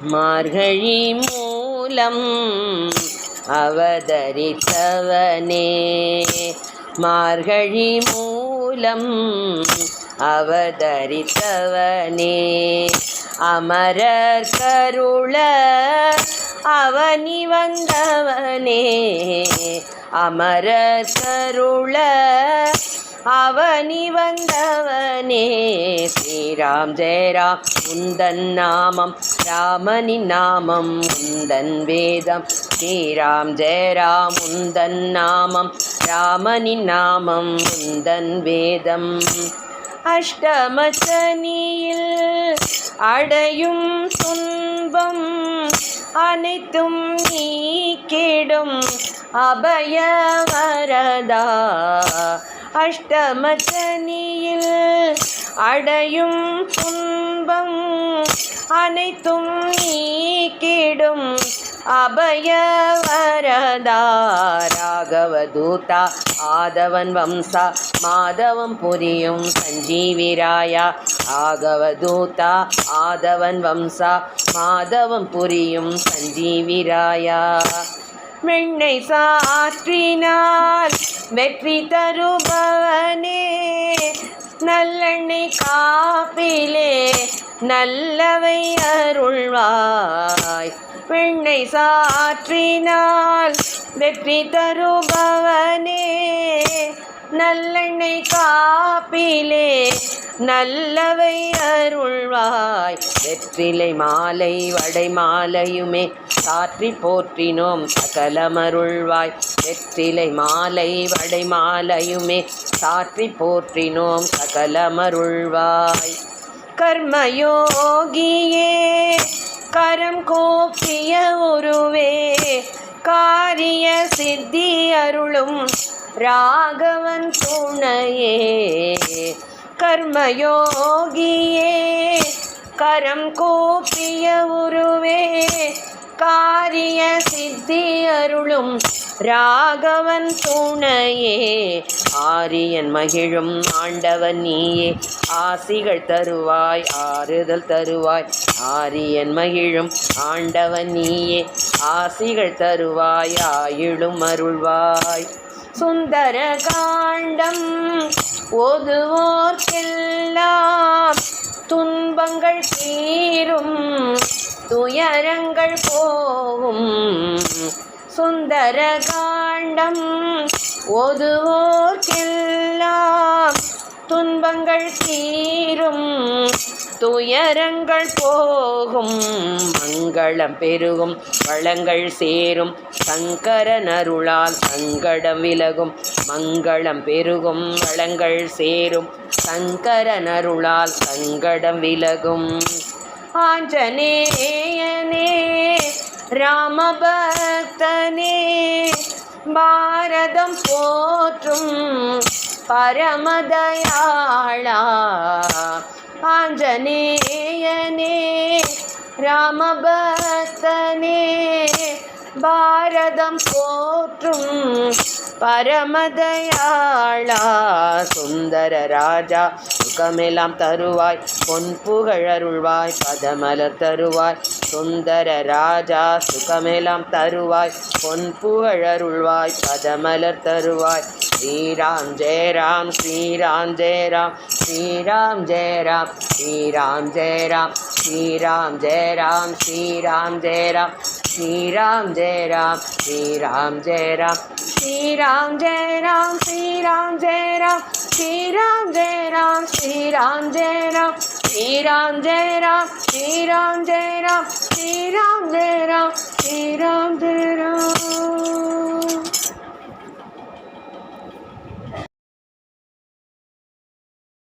மார்கழி மூலம் அவதரித்தவனே. மார்கழி மூலம் அவதரித்தவனே. அமரர் கருள அவனி வந்தவனே. அமரர் கருள அவனி வந்தவனே ஸ்ரீராம் ஜெயராம் உந்தன் நாமம் ராமனின் நாமம் உந்தன் வேதம். ஸ்ரீராம் ஜெயராம் உந்தன் நாமம் ராமனின் நாமம் உந்தன் வேதம். அஷ்டமசனியில் அடையும் துன்பம் அனைத்தும் நீ நீக்கிடும் அபயவரதா. அஷ்டமசனியில் அடையும் துன்பம் அனைத்தும் நீக்கிடும் அபயவரதா ராகவதூதா ஆதவன் வம்சா மாதவம் புரியும் சஞ்சீவிராயா. ஆகவதூதா ஆதவன் வம்சா மாதவம் புரியும் சஞ்சீவிராயா. மெண்ணை சாற்றினார் வெற்றி தருபவனே நல்லெண்ணெய் காப்பிலே நல்லவை அருள்வாய். பெண்ணை சாற்றினால் வெற்றி தருபவனே நல்லெண்ணெய் காப்பிலே நல்லவை அருள்வாய். வெற்றிலை மாலை வடை மாலையுமே சாற்றி போற்றினோம் சகலமருள்வாய். வெற்றிலை மாலை வடை மாலையுமே சாற்றி போற்றினோம் சகலமருள்வாய். கர்மயோகியே கரம் கோப்பிய உருவே காரிய சித்தி அருளும் ராகவன் துணையே கர்மயோகியே கரம் கோப்பிய உருவே காரிய சித்தி அருளும் ராகவன் துணையே ஆரியன் மகிழும் ஆண்டவன் நீயே ஆசிகள் தருவாய் ஆறுதல் தருவாய் ஆரியன் மகிழும் ஆண்டவன் நீயே ஆசிகள் தருவாய் ஆயிடும் அருள்வாய். சுந்தர காண்டம் ஓதுவோர்க்கெல்லாம் துன்பங்கள் தீரும் துயரங்கள் போகும். சுந்தர காண்டம் ஓதுவோர்க்கெல்லாம் துன்பங்கள் தீரும் துயரங்கள் போகும் மங்களம் பெருகும் வளங்கள் சேரும். சங்கரனருளால் சங்கடம் விலகும் மங்களம் பெருகும் வளங்கள் சேரும். சங்கரனருளால் சங்கடம் விலகும். ஆஞ்சநேயனே ராமபக்தனே பாரதம் போற்றும் பரமதயாளா. ஆஞ்சநேயனே ராமபக்தனே பாரதம் போற்றும் பரமதயாளா சுந்தர ராஜா சுகமெல்லாம் தருவாய் பொன் புகழருள்வாய் பதமலர் தருவாய் சுந்தர ராஜா சுகமெல்லாம் தருவாய் பொன் புகழருள்வாய் பதமலர் தருவாய். ஸ்ரீராம் ஜெய ராம் ஸ்ரீராம் ஜெய ராம் ஸ்ரீராம் ஜெய ராம் ஸ்ரீராம் ஜெய ராம் ஸ்ரீராம் ஜெய ராம் ஸ்ரீராம் ஜெய ராம் ஸ்ரீராம் ஜெய ராம் ஸ்ரீராம் ஜெய ராம் ஸ்ரீராம் ஜெய ராம் ஸ்ரீராம் ஜெய ராம் ஸ்ரீராம் ஜெய ராம் ஸ்ரீராம் ஜெய ராம் ஸ்ரீராம் ஜெய ராம் ஸ்ரீராம் ஜெய ராம் ஸ்ரீராம் ஜெய ராம் ஸ்ரீராம் ஜெய ராம்